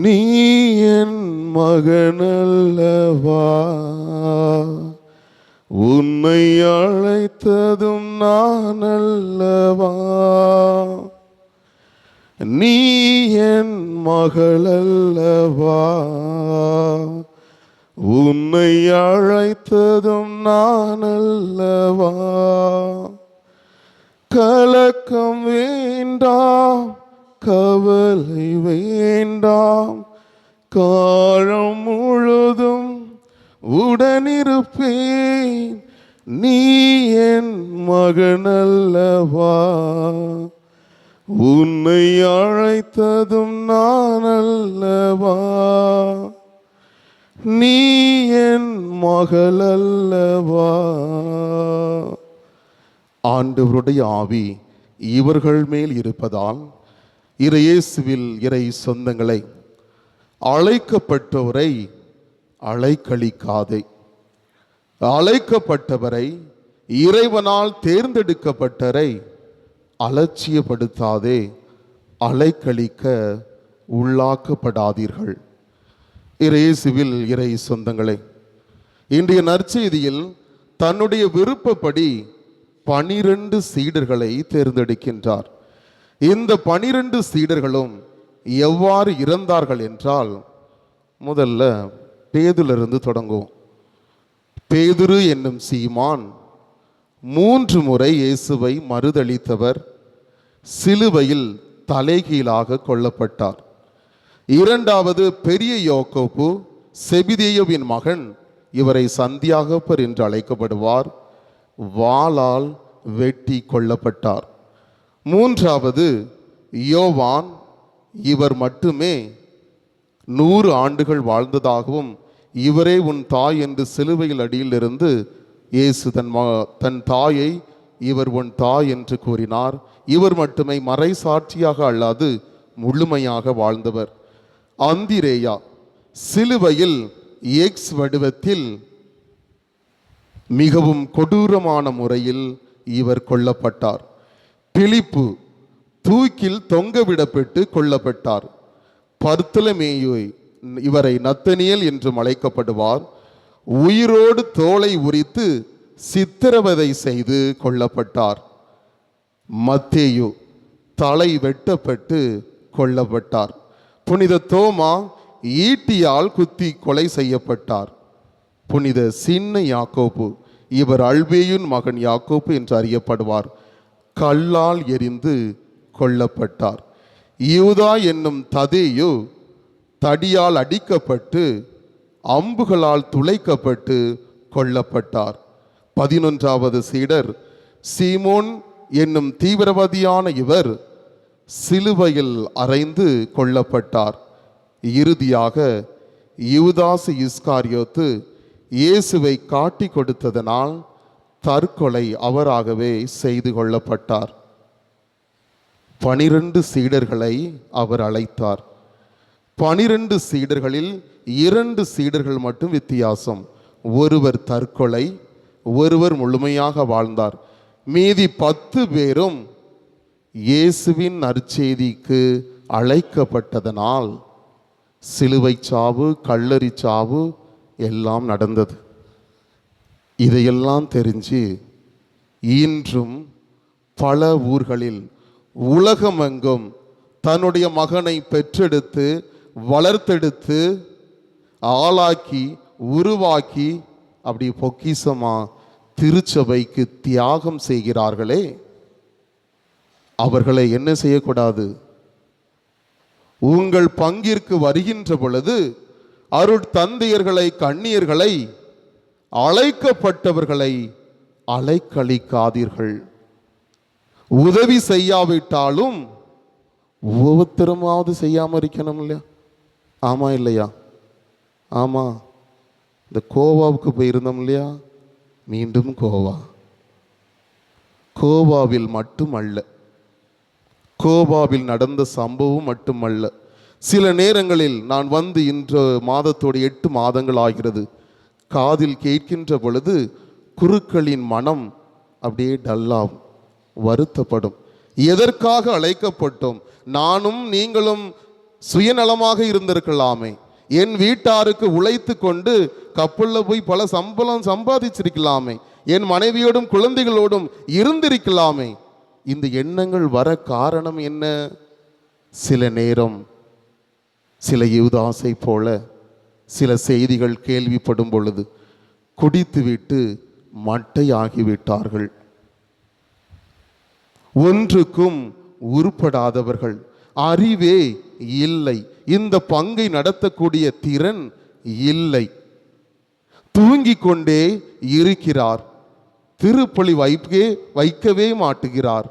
நீ என் மகனல்லவா? உன்னை அழைத்ததும் நான் அல்லவா நீ என் மகளல்லவா? உன்னை அழைத்ததும் நான் அல்லவா கலக்கம் வேண்டாம். கவலை வேண்டாம். காலம் முழுதும் உடனிருப்பேன். நீ என் மகனல்லவா உன்னை அழைத்ததும் நான் அல்லவா? நீ என் மகளல்லவா ஆண்டவருடைய ஆவி இவர்கள் மேல் இருப்பதால் இறையேசுவில் இறை சொந்தங்களை அழைக்கப்பட்டவரை அலைக்கழிக்காதே. அழைக்கப்பட்டவரை இறைவனால் தேர்ந்தெடுக்கப்பட்டரை அலட்சியப்படுத்தாதே அலைக்கழிக்க உள்ளாக்கப்படாதீர்கள். இறையேசுவில் இறை சொந்தங்களே. இன்றைய நற்செய்தியில் தன்னுடைய விருப்பப்படி பனிரெண்டு சீடர்களை தேர்ந்தெடுக்கின்றார். இந்த பனிரெண்டு சீடர்களும் எவ்வாறு இறந்தார்கள் என்றால் முதல்ல பேதுலிருந்து தொடங்குவோம். பேதுரு என்னும் சீமான் மூன்று முறை இயேசுவை மறுதளித்தவர் சிலுவையில் தலைகீழாக கொல்லப்பட்டார். இரண்டாவது பெரிய யோகோப்பு செபிதேயுவின் மகன் இவரை சந்தியாகப்பர் என்று அழைக்கப்படுவார் வாளால் வெட்டி கொல்லப்பட்டார். மூன்றாவது யோவான் இவர் மட்டுமே நூறு ஆண்டுகள் வாழ்ந்ததாகவும் இவரே உன் தாய் என்று சிலுவையில் அடியிலிருந்து இயேசு தன் தன் தாயை இவர் உன் தாய் என்று கூறினார். இவர் மட்டுமே மறை சாட்சியாக அல்லாது முழுமையாக வாழ்ந்தவர். அந்திரேயா சிலுவையில் எக்ஸ் வடிவத்தில் மிகவும் கொடூரமான முறையில் இவர் கொல்லப்பட்டார். பிலிப்பு தூக்கில் தொங்கவிடப்பட்டு கொல்லப்பட்டார். பர்த்தலமேயோய் இவரை நத்தனியல் என்றும் அழைக்கப்படுவார். உயிரோடு தோலை உரித்து சித்திரவதை செய்து கொல்லப்பட்டார். மத்தேயு தலை வெட்டப்பட்டு கொல்லப்பட்டார். புனித தோமா ஈட்டியால் குத்தி கொலை செய்யப்பட்டார். புனித சின்ன யாக்கோப்பு இவர் அல்பேயுன் மகன் யாக்கோப்பு என்று அறியப்படுவார். கல்லால் எரிந்து கொல்லப்பட்டார். யூதா என்னும் ததேயு தடியால் அடிக்கப்பட்டு அம்புகளால் துளைக்கப்பட்டு கொல்லப்பட்டார். பதினொன்றாவது சீடர் சீமோன் என்னும் தீவிரவாதியான இவர் சிலுவையில் அறைந்து கொல்லப்பட்டார். இறுதியாக யூதாசு இஸ்காரியோத்து இயேசுவை காட்டி கொடுத்ததனால் தற்கொலை அவராகவே செய்து கொள்ளப்பட்டார். பனிரெண்டு சீடர்களை அவர் அழைத்தார். பனிரெண்டு சீடர்களில் இரண்டு சீடர்கள் மட்டும் வித்தியாசம். ஒருவர் தற்கொலை ஒருவர் முழுமையாக வாழ்ந்தார். மீதி பத்து பேரும் இயேசுவின் நற்செய்திக்கு அழைக்கப்பட்டதனால் சிலுவை சாவு கல்லறி சாவு எல்லாம் நடந்தது. இதையெல்லாம் தெரிஞ்சு இன்றும் பல ஊர்களில் உலகமெங்கும் தன்னுடைய மகனை பெற்றெடுத்து வளர்த்தெடுத்து ஆளாக்கி உருவாக்கி அப்படி பொக்கிசமா திருச்சபைக்கு தியாகம் செய்கிறார்களே. அவர்களை என்ன செய்யக்கூடாது? உங்கள் பங்கிற்கு வருகின்ற பொழுது அருட் தந்தையர்களை கண்ணியர்களை அழைக்கப்பட்டவர்களை அலைக்கழிக்காதீர்கள். உதவி செய்யாவிட்டாலும் ஒவ்வொருத்தருமாவது செய்யாமல் இருக்கணும் இல்லையா? ஆமாம் இல்லையா? ஆமாம் இந்த கோவாவுக்கு போயிருந்தோம் இல்லையா? மீண்டும் கோவா. கோவாவில் மட்டுமல்ல. கோவாவில் நடந்த சம்பவம் மட்டுமல்ல. சில நேரங்களில் நான் வந்து இன்று மாதத்தோடு எட்டு மாதங்கள் ஆகிறது. காதில் கேட்கின்ற பொழுது குருக்களின் மனம் அப்படியே டல்லாகும் வருத்தப்படும். எதற்காக அழைக்கப்பட்டோம்? நானும் நீங்களும் சுயநலமாக இருந்திருக்கலாமே. என் வீட்டாருக்கு உழைத்து கொண்டு கப்பல்ல போய் பல சம்பளம் சம்பாதிச்சிருக்கலாமே. என் மனைவியோடும் குழந்தைகளோடும் இருந்திருக்கலாமே. இந்த எண்ணங்கள் வர காரணம் என்ன? சில நேரம் சில யூதாசை போல சில செய்திகள் கேள்விப்படும் பொழுது குடித்துவிட்டு மட்டையாகிவிட்டார்கள். ஒன்றுக்கும் உருப்படாதவர்கள். அறிவே இல்லை. இந்த பங்கை நடத்தக்கூடிய திறன் இல்லை. தூங்கிக் கொண்டே இருக்கிறார். திருப்பலி வைக்கவே வைக்கவே மாட்டுகிறார்.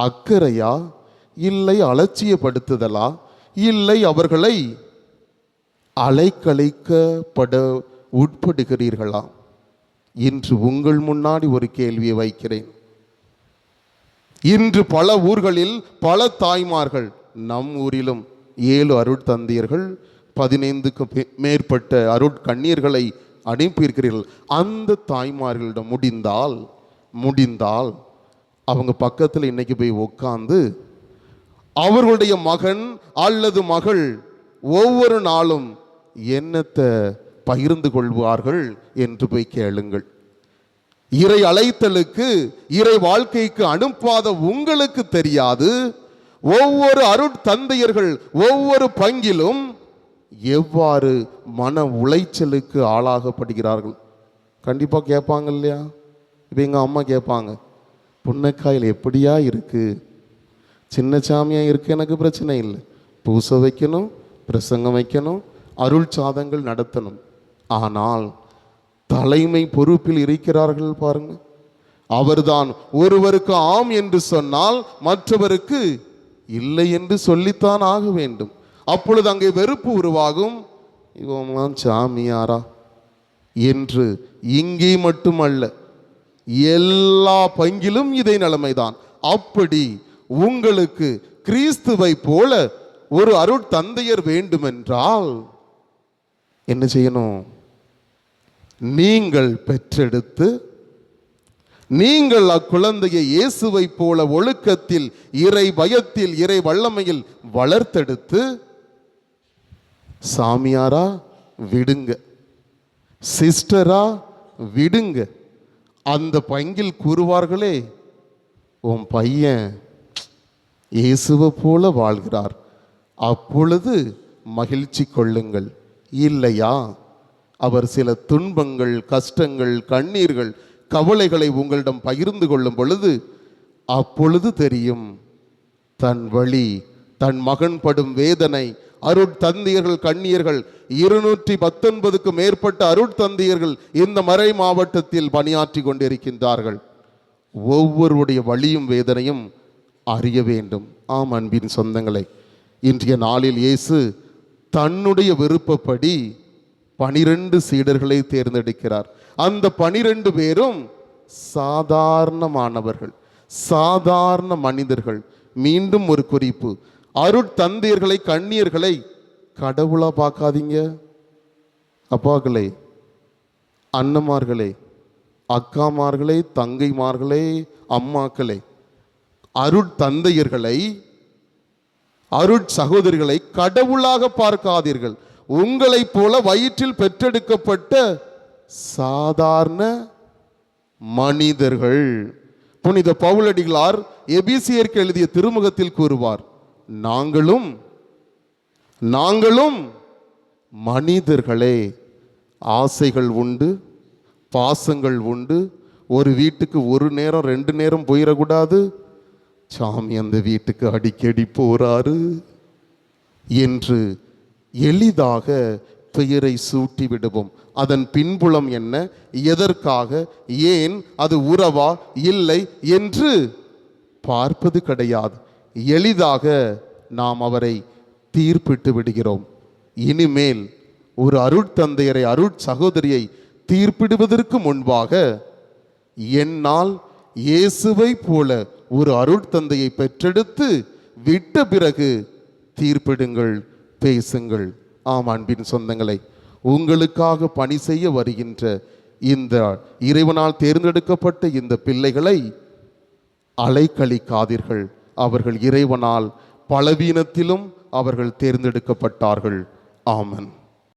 அக்கறையா? இல்லை அலட்சியப்படுத்துதலா? இல்லை அவர்களை அலைக்கழிக்கப்பட உட்படுகிறீர்களா? இன்று உங்கள் முன்னாடி ஒரு கேள்வியை வைக்கிறேன். இன்று பல ஊர்களில் பல தாய்மார்கள் நம் ஊரிலும் ஏழு அருட்தந்தியர்கள் பதினைந்துக்கு மேற்பட்ட அருட்கண்ணீர்களை அனுப்பியிருக்கிறீர்கள். அந்த தாய்மார்களிடம் முடிந்தால் முடிந்தால் அவங்க பக்கத்தில் இன்னைக்கு போய் உட்காந்து அவர்களுடைய மகன் அல்லது மகள் ஒவ்வொரு நாளும் என்னத்தை பகிர்ந்து கொள்வார்கள் என்று போய் கேளுங்கள். இறை அழைத்தலுக்கு இறை வாழ்க்கைக்கு அனுப்பாத உங்களுக்கு தெரியாது. ஒவ்வொரு அருட்தந்தையர்கள் ஒவ்வொரு பங்கிலும் எவ்வாறு மன உளைச்சலுக்கு ஆளாகப்படுகிறார்கள்? கண்டிப்பாக கேட்பாங்க இல்லையா? இப்போ எங்கள் அம்மா கேட்பாங்க புன்னக்காயில் எப்படியா இருக்கு? சின்ன சாமியா இருக்கு எனக்கு பிரச்சனை இல்லை. பூசை வைக்கணும் பிரசங்கம் வைக்கணும் அருள் சாதங்கள் நடத்தணும். ஆனால் தலைமை பொறுப்பில் இருக்கிறார்கள் பாருங்க. அவர்தான் ஒருவருக்கு ஆம் என்று சொன்னால் மற்றவருக்கு இல்லை என்று சொல்லித்தான் ஆக வேண்டும். அப்பொழுது அங்கே வெறுப்பு உருவாகும். இவங்களாம் சாமியாரா? என்று இங்கே மட்டுமல்ல எல்லா பங்கிலும் இதே நிலைமைதான். அப்படி உங்களுக்கு கிறிஸ்துவை போல ஒரு அருட்தந்தையர் வேண்டுமென்றால் என்ன செய்யணும்? நீங்கள் பெற்றெடுத்து நீங்கள் அக்குழந்தையை இயேசுவை போல ஒழுக்கத்தில் இறை பயத்தில் இறை வல்லமையில் வளர்த்தெடுத்து சாமியாரா விடுங்க. சிஸ்டரா விடுங்க. அந்த பங்கில் கூறுவார்களே உன் பையன் இயேசுவை போல வாழ்கிறார். அப்பொழுது மகிழ்ச்சி கொள்ளுங்கள். இல்லையா? அவர் சில துன்பங்கள் கஷ்டங்கள் கண்ணீர்கள் கவலைகளை உங்களிடம் பகிர்ந்து கொள்ளும் பொழுது அப்பொழுது தெரியும் தன் வழி தன் மகன் படும் வேதனை அருட்தந்தியர்கள் கண்ணியர்கள் இருநூற்றி பத்தொன்பதுக்கு மேற்பட்ட அருட்தந்தியர்கள் இந்த மறை மாவட்டத்தில் பணியாற்றி கொண்டிருக்கின்றார்கள். ஒவ்வொருடைய வழியும் வேதனையும் அறிய வேண்டும். ஆம் அன்பின் சொந்தங்களை இன்றைய நாளில் இயேசு தன்னுடைய விருப்பப்படி பனிரெண்டு சீடர்களை தேர்ந்தெடுக்கிறார். அந்த பனிரெண்டு பேரும் சாதாரணமானவர்கள் சாதாரண மனிதர்கள். மீண்டும் ஒரு குறிப்பு. அருட்தந்தையர்களை கண்ணியர்களை கடவுளா பார்க்காதீங்க. அப்பாக்களே அண்ணமார்களே அக்காமார்களே தங்கைமார்களே அம்மாக்களே அருட்தந்தையர்களை அருட் சகோதரிகளை கடவுளாக பார்க்காதீர்கள். உங்களைப் போல வயிற்றில் பெற்றெடுக்கப்பட்ட சாதாரண மனிதர்கள். புனித பவுலடிகளார் எபிசியருக்கு எழுதிய திருமுகத்தில் கூறுவார் நாங்களும் நாங்களும் மனிதர்களே. ஆசைகள் உண்டு பாசங்கள் உண்டு. ஒரு வீட்டுக்கு ஒரு நேரம் ரெண்டு நேரம் போயிடக்கூடாது. சாமி அந்த வீட்டுக்கு அடிக்கடி போறாரு? என்று எளிதாக பெயரை சூட்டி விடுவோம். அதன் பின்புலம் என்ன? எதற்காக? ஏன்? அது உறவா? இல்லை என்று பார்ப்பது கிடையாது. எளிதாக நாம் அவரை தீர்ப்பிட்டு விடுகிறோம். இனிமேல் ஒரு அருட்தந்தையரை அருட் சகோதரியை தீர்ப்பிடுவதற்கு முன்பாக என்னால் இயேசுவை போல ஒரு அருட்தந்தையை பெற்றெடுத்து விட்ட பிறகு தீர்ப்பிடுங்கள் பேசுங்கள். ஆம் அன்பின் சொந்தங்களை உங்களுக்காக பணி செய்ய வருகின்ற இந்த இறைவனால் தேர்ந்தெடுக்கப்பட்ட இந்த பிள்ளைகளை அலைக்கழிக்காதீர்கள். அவர்கள் இறைவனால் பலவீனத்திலும் அவர்கள் தேர்ந்தெடுக்கப்பட்டார்கள். ஆமன்.